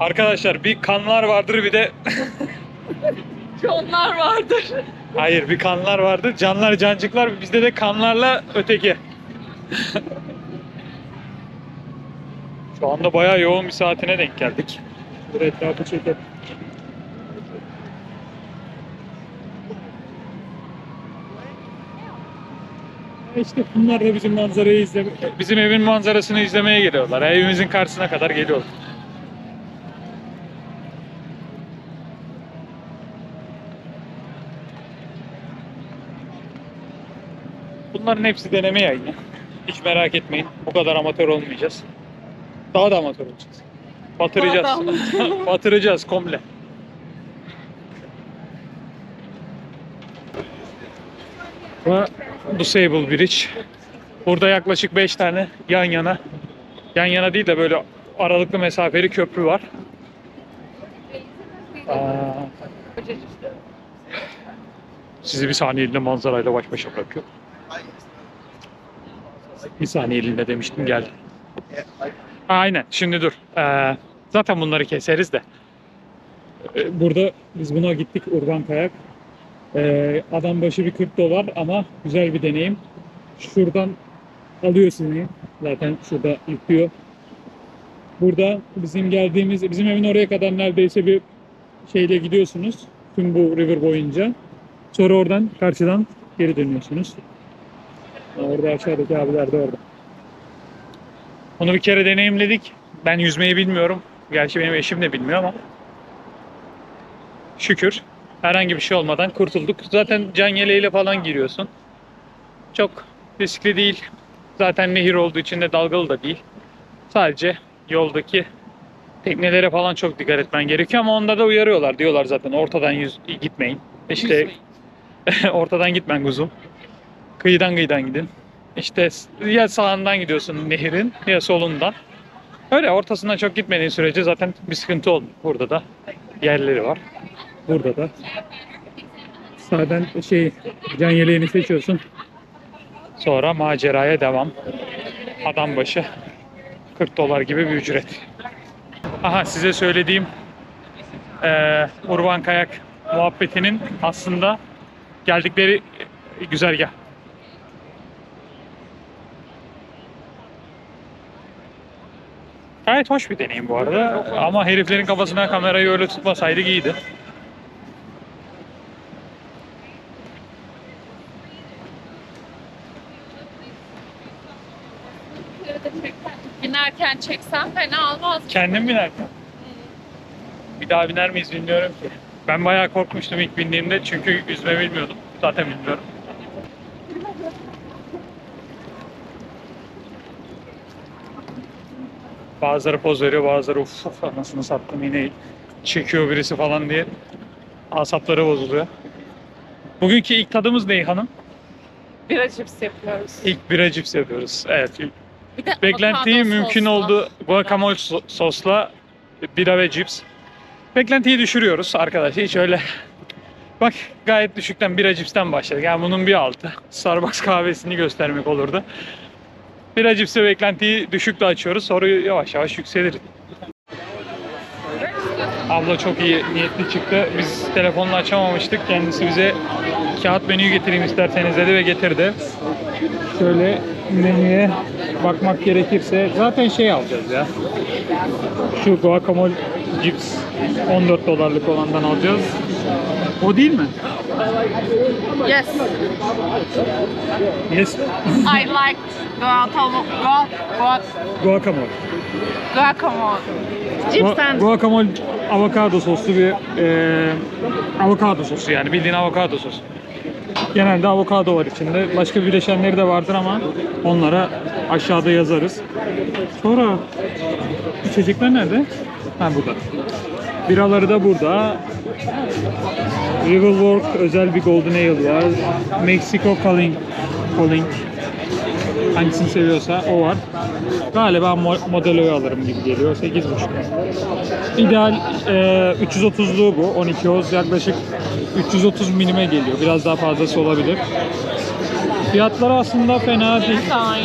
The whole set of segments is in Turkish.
Arkadaşlar bir kanlar vardır bir de Onlar vardır. hayır bir kanlar vardır. Canlar cancıklar bizde de kanlarla öteki. Şu anda bayağı yoğun bir saatine denk geldik. Bir etrafı çekelim. İşte bunlar da bizim manzarayı izleme, bizim evin manzarasını izlemeye geliyorlar. Evimizin karşısına kadar geliyorlar. Bunların hepsi deneme yayını. Hiç merak etmeyin. Bu kadar amatör olmayacağız. Daha da amatör olacağız. Batıracağız. Batıracağız komple. Ve Disable Bridge. Burada yaklaşık 5 tane yan yana, yan yana değil de böyle aralıklı mesafeli köprü var. Aa, sizi bir saniyeliğine manzarayla baş başa bırakıyorum. Bir saniyeliğine demiştim geldi. Aynen şimdi dur. Ee, zaten bunları keseriz de. Ee, Burada biz buna gittik urban kayak. Ee, adam başı bir 40 dolar ama güzel bir deneyim. Şuradan alıyor sizi. Zaten şurada yüklüyor. Burada bizim geldiğimiz, bizim evin oraya kadar neredeyse bir şeyle gidiyorsunuz. Tüm bu river boyunca. Sonra oradan karşıdan geri dönüyorsunuz. Orada aşağıdaki abiler de orada. Onu bir kere deneyimledik. Ben yüzmeyi bilmiyorum. Gerçi benim eşim de bilmiyor ama. Şükür herhangi bir şey olmadan kurtulduk. Zaten can yeleğiyle falan giriyorsun. Çok riskli değil. Zaten nehir olduğu için de dalgalı da değil. Sadece yoldaki teknelere falan çok dikkat etmen gerekiyor ama onda da uyarıyorlar. Diyorlar zaten ortadan yüz gitmeyin. İşte ortadan gitmen kuzum. Kıyıdan kıyıdan gidin. İşte ya sağından gidiyorsun nehirin ya solundan. Öyle ortasından çok gitmediğin sürece zaten bir sıkıntı olmuyor. Burada da yerleri var. Burada da. Sağdan şey can yeleğini seçiyorsun. Sonra maceraya devam. Adam başı 40 dolar gibi bir ücret. Aha size söylediğim eee urban kayak muhabbetinin aslında geldikleri güzergah. Gayet hoş bir deneyim bu arada. Ama heriflerin kafasına kamerayı öyle tutmasaydık iyiydi. Binerken çeksem fena olmaz. Kendim binerken. Bir daha biner miyiz bilmiyorum ki. Ben bayağı korkmuştum ilk bindiğimde çünkü yüzme bilmiyordum. Zaten bilmiyorum. Bazıları poz veriyor, bazıları uf uf anasını sattım yine çekiyor birisi falan diye asapları bozuluyor. Bugünkü ilk tadımız ne hanım? Bira cips yapıyoruz. İlk bira cips yapıyoruz. Evet. Bir de Beklentiyi avokado mümkün soslu. oldu guacamole so- sosla bira ve cips. Beklentiyi düşürüyoruz arkadaşlar. Hiç öyle Bak gayet düşükten bira cipsten başladık. Yani bunun bir altı. Starbucks kahvesini göstermek olurdu. Bira cipsi beklentiyi düşükle açıyoruz. Sonra yavaş yavaş yükselir. Abla çok iyi niyetli çıktı. Biz telefonla açamamıştık. Kendisi bize kağıt menüyü getireyim isterseniz dedi ve getirdi. Şöyle menüye bakmak gerekirse zaten şey alacağız ya. Şu guacamole cips 14 dolarlık olandan alacağız. O değil mi? Yes, Yes. I like guacamole. Guac- Guacamole. guacamole. Cips Gua- guacamole avokado soslu bir e, avokado sosu yani bildiğin avokado sosu. Genelde avokado var içinde. Başka bileşenleri de vardır ama onlara aşağıda yazarız. Sonra içecekler nerede? Ha burada. Biraları da burada. Riverwalk özel bir Golden Ale var. Mexico Calling. Calling. Hangisini seviyorsa o var. Galiba Mo- Modelo'yu alırım gibi geliyor. 8.5. İdeal e, 330'luğu bu. 12 oz yaklaşık 330 milime geliyor. Biraz daha fazlası olabilir. Fiyatları aslında fena değil.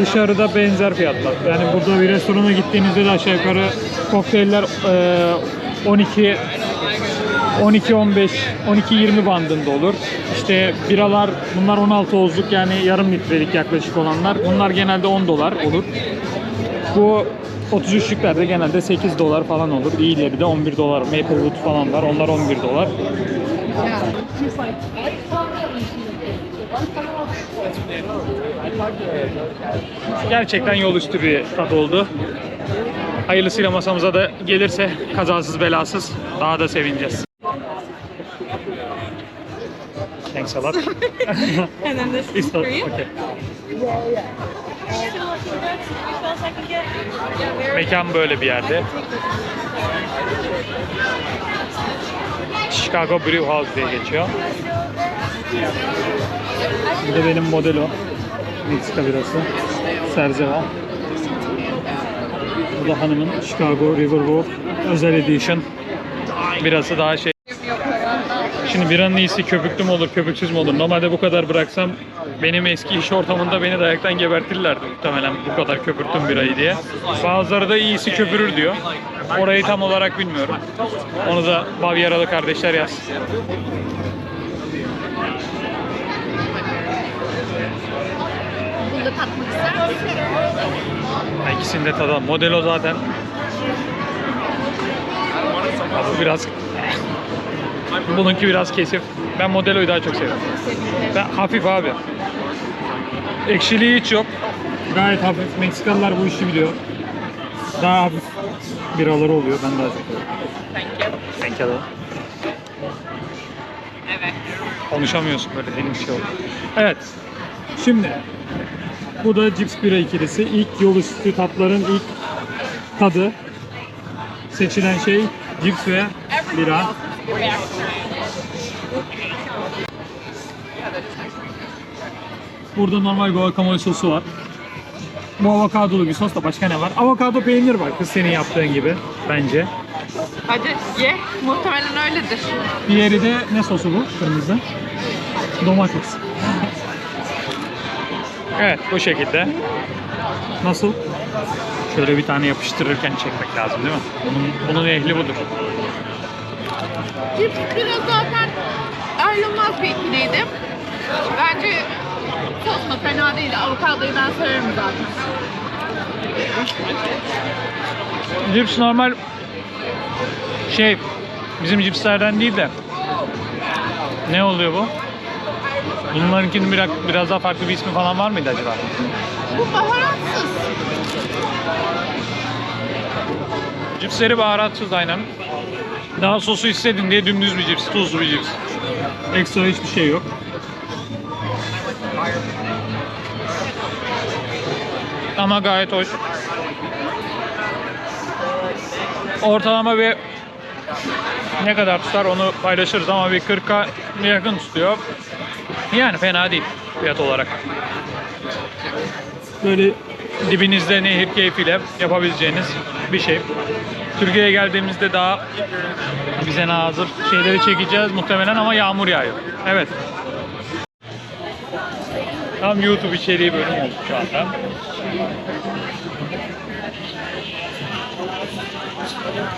Dışarıda benzer fiyatlar. Yani burada bir restorana gittiğinizde de aşağı yukarı kokteyller e, 12 12 15 12 20 bandında olur. İşte biralar bunlar 16 ozluk yani yarım litrelik yaklaşık olanlar. Bunlar genelde 10 dolar olur. Bu 33'lükler de genelde 8 dolar falan olur. İyileri de 11 dolar. Maplewood falan var. Onlar 11 dolar. Gerçekten yol üstü bir tat oldu. Hayırlısıyla masamıza da gelirse kazasız belasız daha da sevineceğiz. Thanks a lot. And then this is for you. okay. Mekan böyle bir yerde. Chicago Brew House diye geçiyor. Bu da benim modelo. Meksika birası. Serzeva. Bu da hanımın Chicago Riverwalk özel edition. Birası daha şey. Şimdi biranın iyisi köpüklü mü olur, köpüksüz mü olur? Normalde bu kadar bıraksam benim eski iş ortamında beni dayaktan gebertirlerdi muhtemelen bu kadar köpürttüm birayı diye. Bazıları da iyisi köpürür diyor. Orayı tam olarak bilmiyorum. Onu da Bavyeralı kardeşler yaz. Bunu da tatmak ister misin? İkisini de tadalım. Modelo zaten. Bu biraz Bununki biraz kesif. Ben Modelo'yu daha çok seviyorum. Ben hafif abi. Ekşiliği hiç yok. Gayet hafif. Meksikalılar bu işi biliyor. Daha hafif biraları oluyor. Ben daha çok seviyorum. Thank you. Evet. Konuşamıyorsun böyle elim şey oldu. Evet. Şimdi bu da cips bira ikilisi. İlk yol üstü tatların ilk tadı. Seçilen şey cips ve bira. Burada normal guacamole sosu var. Bu avokadolu bir sos da başka ne var? Avokado peynir var kız senin yaptığın gibi bence. Hadi ye. Muhtemelen öyledir. Diğeri de ne sosu bu? Kırmızı. Domates. evet bu şekilde. Nasıl? Şöyle bir tane yapıştırırken çekmek lazım değil mi? Bunun, bunun ehli budur. Cips biraz zaten ayrılmaz bir ikiliydi. Bence sos da fena değildi. Avokadoyu ben severim zaten. Cips normal şey bizim cipslerden değil de ne oluyor bu? Bunlarınkinin biraz, biraz daha farklı bir ismi falan var mıydı acaba? Bu baharatsız. Cipsleri baharatsız aynen. Daha sosu istedin diye dümdüz bir cips, tuzlu bir cips. Ekstra hiçbir şey yok. Ama gayet hoş. Ortalama bir ne kadar tutar onu paylaşırız ama bir 40'a yakın tutuyor. Yani fena değil fiyat olarak. Böyle dibinizde nehir keyfiyle yapabileceğiniz bir şey. Türkiye'ye geldiğimizde daha bize hazır şeyleri çekeceğiz muhtemelen ama yağmur yağıyor. Evet. Tam YouTube içeriği bölüm oldu şu anda.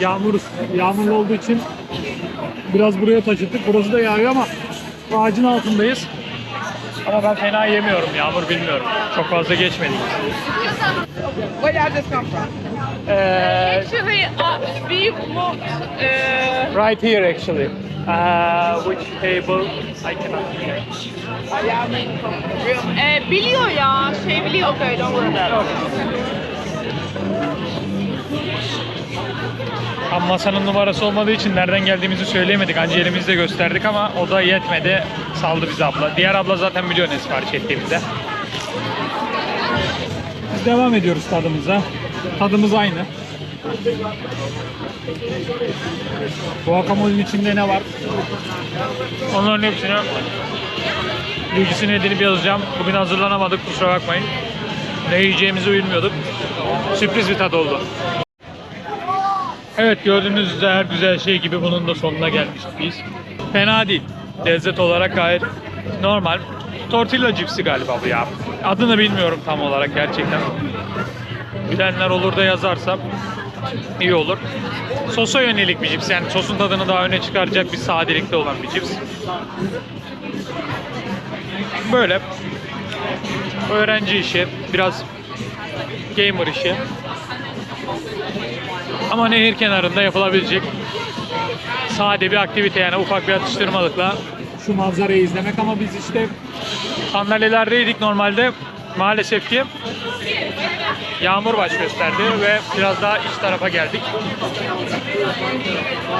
Yağmur, yağmurlu olduğu için biraz buraya taşıdık. Burası da yağıyor ama ağacın altındayız. Ama ben fena yemiyorum. Yağmur bilmiyorum. Çok fazla geçmedik. Where did this come from? Ee, Actually, uh, we moved. Uh, right here actually. Uh, which table? I cannot. e, biliyor ya, şey biliyor böyle olur. Tam masanın numarası olmadığı için nereden geldiğimizi söyleyemedik. Anca elimizde gösterdik ama o da yetmedi. Saldı bizi abla. Diğer abla zaten biliyor ne sipariş ettiğimizde. Devam ediyoruz tadımıza. Tadımız aynı. Guacamole'nin içinde ne var? Onların hepsini bilgisini edinip yazacağım. Bugün hazırlanamadık kusura bakmayın. Ne yiyeceğimizi bilmiyorduk. Sürpriz bir tat oldu. Evet gördüğünüz üzere her güzel şey gibi bunun da sonuna gelmişiz biz. Fena değil. Lezzet olarak gayet normal. Tortilla cipsi galiba bu ya. Adını bilmiyorum tam olarak gerçekten. Bilenler olur da yazarsa iyi olur. Sosa yönelik bir cips yani sosun tadını daha öne çıkaracak bir sadelikte olan bir cips. Böyle öğrenci işi, biraz gamer işi. Ama nehir kenarında yapılabilecek sade bir aktivite yani ufak bir atıştırmalıkla şu manzarayı izlemek ama biz işte sandalyelerdeydik normalde maalesef ki yağmur baş gösterdi ve biraz daha iç tarafa geldik.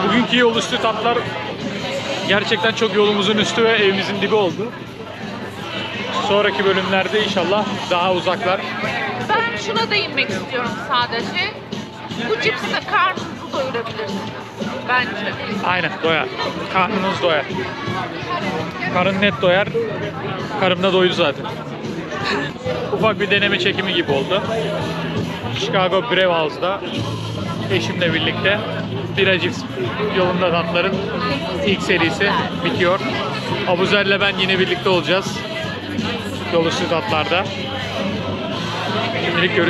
Bugünkü yol üstü tatlar gerçekten çok yolumuzun üstü ve evimizin dibi oldu. Sonraki bölümlerde inşallah daha uzaklar. Ben şuna değinmek istiyorum sadece. Bu cipsle karnınızı doyurabilirsiniz. Bence. Aynen doyar. Karnınız doyar. Karın net doyar. Karım da doydu zaten. Ufak bir deneme çekimi gibi oldu. Chicago Brewhouse'da eşimle birlikte bira cips yolunda tatların ilk serisi bitiyor. Abuzer'le ben yine birlikte olacağız. Yol tatlarda. Şimdilik görüşürüz.